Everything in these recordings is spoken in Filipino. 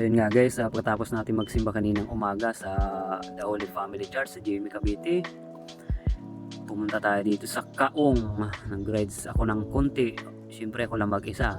So nga guys, uh, pagkatapos natin magsimba kaninang umaga sa The Holy Family Church sa Jimmy Cavite, pumunta tayo dito sa Kaong. Nag-rides ako ng konti. Siyempre ako lang mag-isa.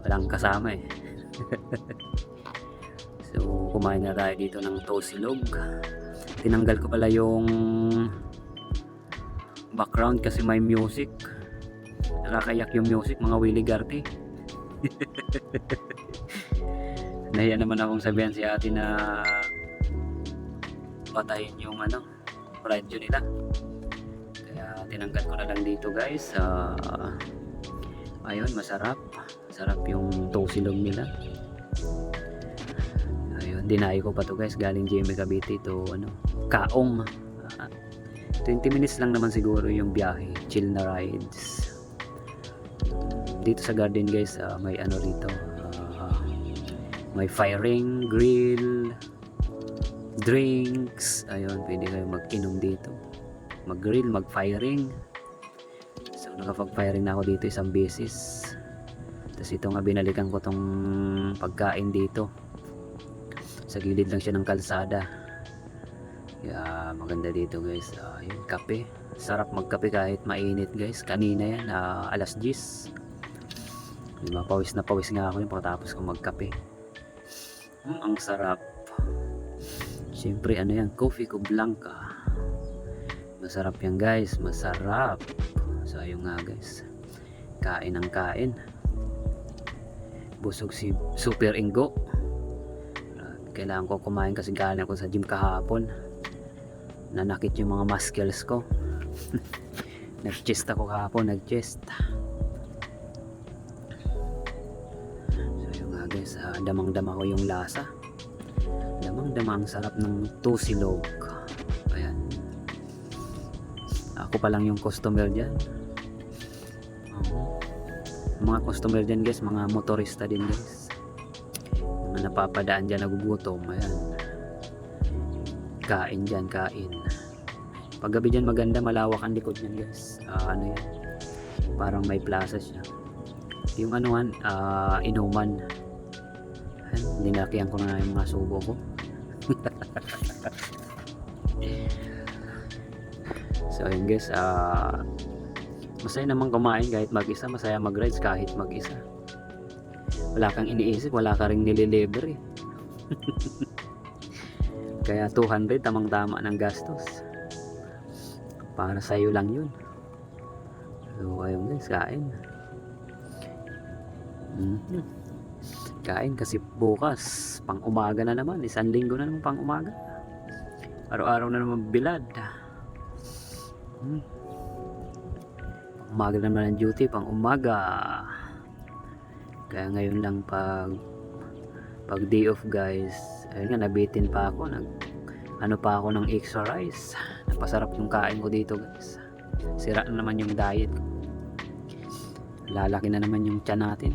Walang kasama eh. so kumain na tayo dito ng tosilog. Tinanggal ko pala yung background kasi may music. Nakakayak yung music mga Willie Garte. Nahiya naman akong sabihan si ate na patayin yung ano, radyo nila. Kaya tinanggal ko na lang dito guys. Ah, ayun, masarap. Masarap yung tosilog nila. Ayun, dinayo ko pa to guys. Galing GMA Cavite to ano, Kaong. Ah, 20 minutes lang naman siguro yung biyahe. Chill na rides. Dito sa garden guys, ah, may ano rito. Ah, may firing, grill, drinks. Ayun, pwede kayo mag-inom dito. Mag-grill, mag-firing. So, nakapag-firing na ako dito isang beses. Tapos ito nga, binalikan ko tong pagkain dito. Sa gilid lang siya ng kalsada. Kaya maganda dito guys. Ah, yun, kape. Sarap magkape kahit mainit guys. Kanina yan, ah, alas 10. Diba, pawis na pawis nga ako yung pagkatapos ko magkape. Mm, ang sarap. Siyempre, ano yan, coffee ko blanca. Masarap yan guys, masarap. So, ayun nga guys. Kain ang kain. Busog si Super Ingo. Kailangan ko kumain kasi galing ako sa gym kahapon. Nanakit yung mga muscles ko. nag-chest ako kahapon, nag-chest. Guys, ah, damang-dama ko yung lasa. Damang-dama ang sarap ng tusilog. Ayan. Ako pa lang yung customer dyan. Oo. Mga customer dyan guys, mga motorista din guys. Mga napapadaan dyan nagugutom. Ayan. Kain dyan, kain. Paggabi dyan maganda, malawak ang likod niyan guys. Ah, ano yan? Parang may plaza siya. Yung anuhan, ah, inuman. Ayan, Ninakihan ko na yung mga subo ko. so ayun guys, ah masaya naman kumain kahit mag-isa, masaya mag-rides kahit mag-isa. Wala kang iniisip, wala ka rin nililibre. Kaya 200 tamang-tama ng gastos. Para sa'yo lang yun. So ayun guys, kain. Mhm. Kain kasi bukas, pang umaga na naman, isang linggo na naman pang umaga. Araw-araw na naman bilad. Hmm. Pang umaga na naman ang duty, pang umaga. Kaya ngayon lang pag pag day off guys, ayun nga nabitin pa ako, nag ano pa ako ng extra rice. Napasarap yung kain ko dito guys. Sira na naman yung diet ko. Lalaki na naman yung tiyan natin.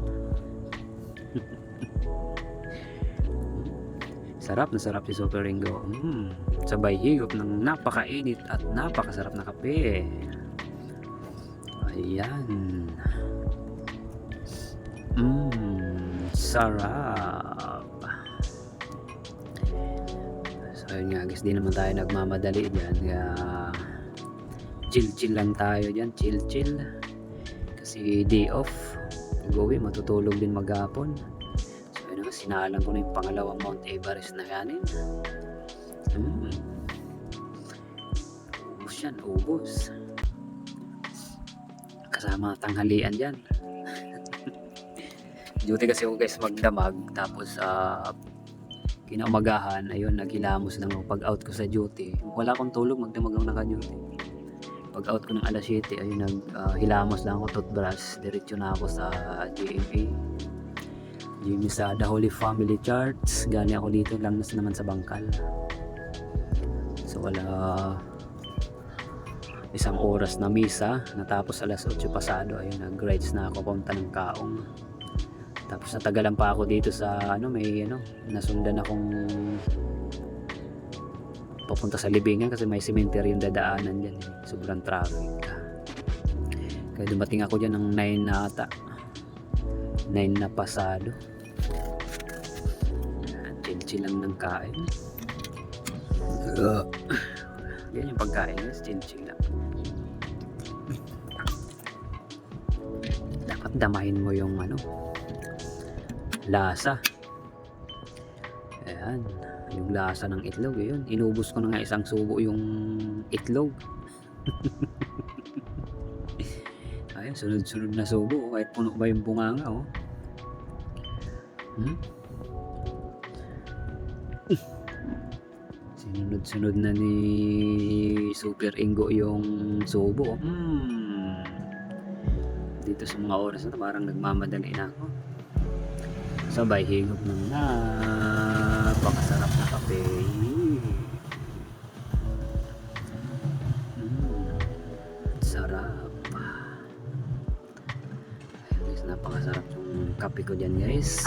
Sarap na sarap si Super Ringo. Mm, sabay higop ng napakainit at napakasarap na kape. Ayan. Mmm, sarap. So yun nga guys, di naman tayo nagmamadali dyan. Kaya chill-chill lang tayo dyan. Chill-chill. Kasi day off. Pag-uwi, matutulog din maghapon. Sinalang ko na yung pangalawang Mount Everest na kanin. Mm. Ubus yan, ubus. Kasama tanghalian dyan. Duty kasi ako guys magdamag. Tapos ah kinaumagahan, ayun, naghilamos lang ako pag out ko sa duty. Wala akong tulog, magdamag ako naka-duty. Pag out ko ng alas 7, ayun, naghilamos lang ako, toothbrush. Diretso na ako sa GMA. GMA sa The Holy Family Church. Galing ako dito lang naman sa bangkal. So wala isang oras na misa. Natapos alas 8 pasado. Ayun, nag-rides na ako punta ng kaong. Tapos natagalan pa ako dito sa ano may ano nasundan akong papunta sa libingan kasi may cemetery yung dadaanan dyan sobrang traffic kaya dumating ako dyan ng 9 na ata 9 na pasado chill lang ng kain. Uh, yan yung pagkain chill chill lang. Dapat damahin mo yung ano, lasa. Ayan, yung lasa ng itlog, yun. Inubos ko na nga isang subo yung itlog. Ayun, sunod-sunod na subo, kahit puno ba yung bunganga, oh. Hmm? Sinunod-sunod na ni Super Ingo yung subo. Hmm. Dito sa mga oras na parang nagmamadali na ako. Sabay higop ng napakasarap na kape. Mm, sarap. Ayun napakasarap yung kape ko dyan guys.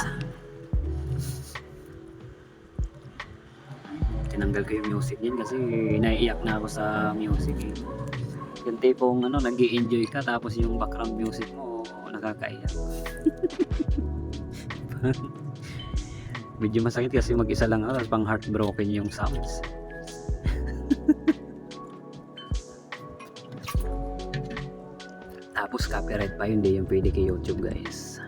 Tinanggal ko yung music niyan kasi naiiyak na ako sa music eh. Yung tipong ano, nag enjoy ka tapos yung background music mo nakakaiyak. Medyo masakit kasi mag-isa lang ako, pang heartbroken yung sounds. Tapos copyright pa yun, di yung pwede kay YouTube guys.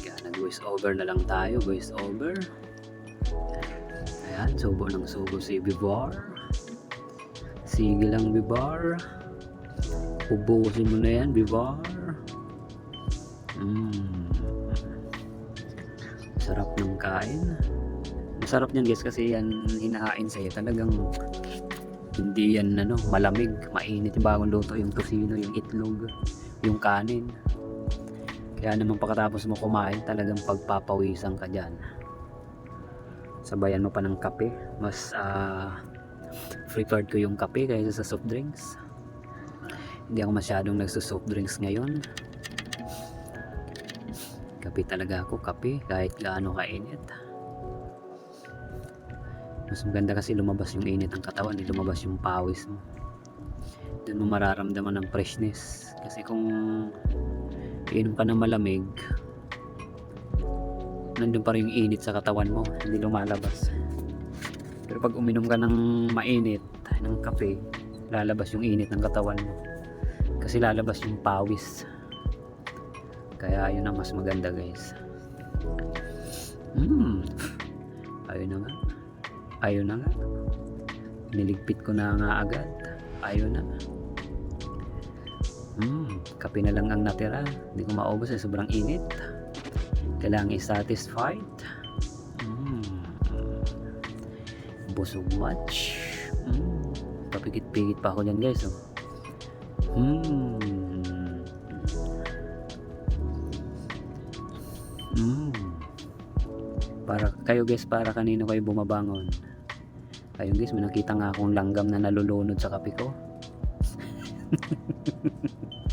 Kaya nag-voice over na lang tayo, voice over. Ayan, subo ng subo si Bivar. Sige lang Bivar. Ubusin mo na yan, Bivar. Mm. Sarap ng kain. Masarap niyan guys kasi yan hinahain sa'yo. Talagang hindi yan ano, malamig, mainit yung bagong luto, yung tosino, yung itlog, yung kanin. Kaya naman pagkatapos mo kumain, talagang pagpapawisan ka dyan. Sabayan mo pa ng kape. Mas ah, preferred ko yung kape kaysa sa soft drinks. Hindi ako masyadong nagsusoft drinks ngayon. Kape talaga ako, kape, kahit gaano kainit. Mas maganda kasi lumabas yung init ng katawan, hindi lumabas yung pawis mo. Doon mo mararamdaman ng freshness. Kasi kung iinom ka ng malamig, nandun pa rin yung init sa katawan mo, hindi lumalabas. Pero pag uminom ka ng mainit, ng kape, lalabas yung init ng katawan mo. Kasi lalabas yung pawis. Kaya yun ang mas maganda guys. Mm. Ayun na nga. Ayun na nga. Niligpit ko na nga agad. Ayun na. Mm, kape na lang ang natira. Hindi ko maubos eh. Sobrang init. Kailangan i-satisfied. Mm. Busog much. Mm. Papikit-pikit pa ako dyan guys. Oh. Mm. Mm. Para kayo guys, para kanino kayo bumabangon? Ayun guys, may nakita nga akong langgam na nalulunod sa kape ko.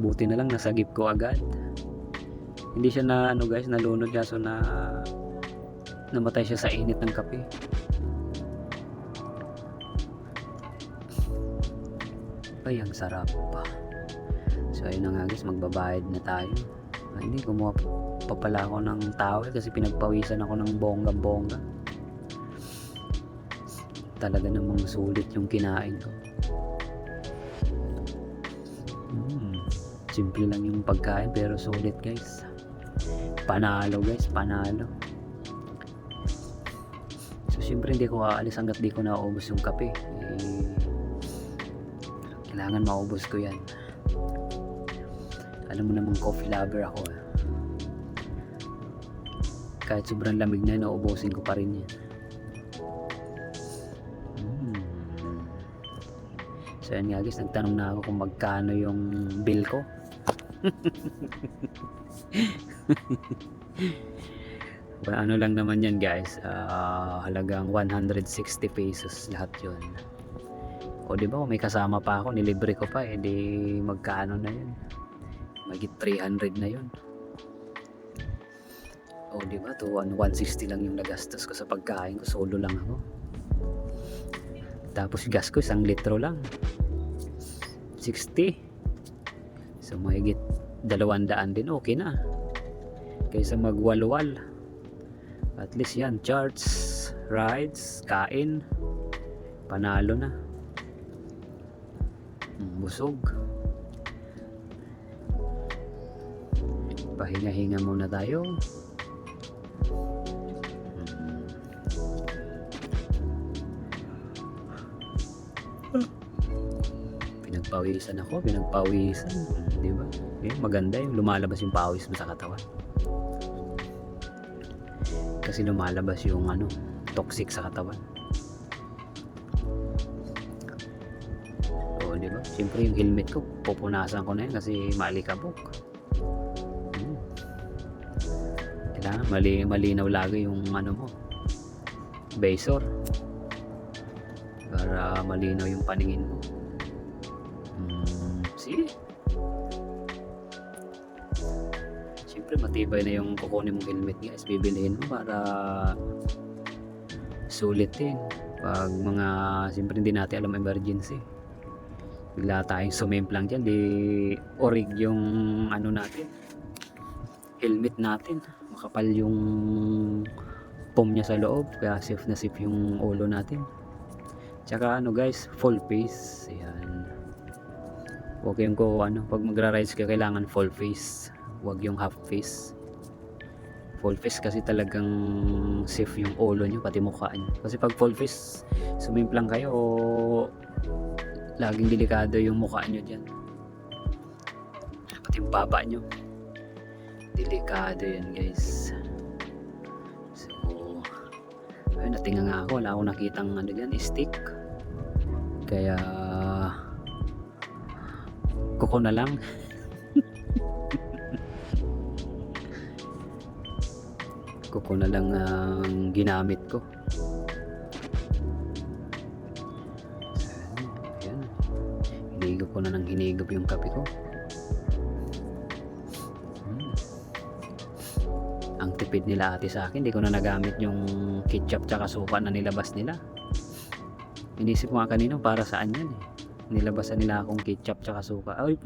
Buti na lang nasagip ko agad. Hindi siya na ano guys, nalunod kaso na namatay siya sa init ng kape. Ay, ang sarap pa. So ayun na nga guys, magbabayad na tayo. Ay, hindi, kumuha pa pala ako ng towel kasi pinagpawisan ako ng bongga-bongga. Talaga namang sulit yung kinain ko. Simple lang yung pagkain pero sulit guys. Panalo guys, panalo. So syempre hindi ko aalis hanggat di ko naubos yung kape. Eh, kailangan maubos ko yan. Alam mo namang coffee lover ako eh. Kahit sobrang lamig na, nauubusin ko pa rin yan. Mm. So yan nga guys, nagtanong na ako kung magkano yung bill ko. well, ano lang naman yan guys, ah, halagang 160 pesos lahat yun. O di ba, kung may kasama pa ako, nilibre ko pa, eh di magkano na yun. Magit 300 na yun. O di ba, to 160 lang yung nagastos ko sa pagkain ko, solo lang ako. Tapos gas ko, isang litro lang. 60. So, mahigit dalawang daan din, okay na. kaysa magwalwal. At least yan charts rides kain panalo na. Busog. Pahinga-hinga muna tayo pinagpawisan ako pinagpawisan di ba? Eh, maganda yung lumalabas yung pawis mo sa katawan. Kasi lumalabas yung ano toxic sa katawan. O di ba? Siyempre yung helmet ko pupunasan ko na yun kasi maalikabok Hmm. kailangan mali, malinaw lagi yung ano mo visor. Para malinaw yung paningin mo sige. Siyempre matibay na yung kukunin mong helmet guys bibilihin mo para sulit din. Pag mga siyempre hindi natin alam emergency. Bigla tayong sumimplang dyan. Di orig yung ano natin. Helmet natin. Makapal yung foam niya sa loob. Kaya safe na safe yung ulo natin. Tsaka ano guys full face. Yan huwag kayong ko ano pag magra-rides ka kailangan full face. Huwag yung half face. Full face kasi talagang safe yung ulo nyo pati mukha nyo kasi pag full face sumimplang kayo laging delikado yung mukha nyo dyan. Pati yung baba nyo delikado yan guys. So ayun natinga nga ako. Wala akong nakitang ano dyan stick. Kaya kuko na lang. Kuko na lang ang ginamit ko. Ayan. Hinigop ko na ng hinigop yung kape ko. Hmm. ang tipid nila ate sa akin hindi ko na nagamit yung ketchup tsaka suka na nilabas nila. Inisip ko nga kanino para saan yan eh nilabasan nila akong ketchup tsaka suka. Ay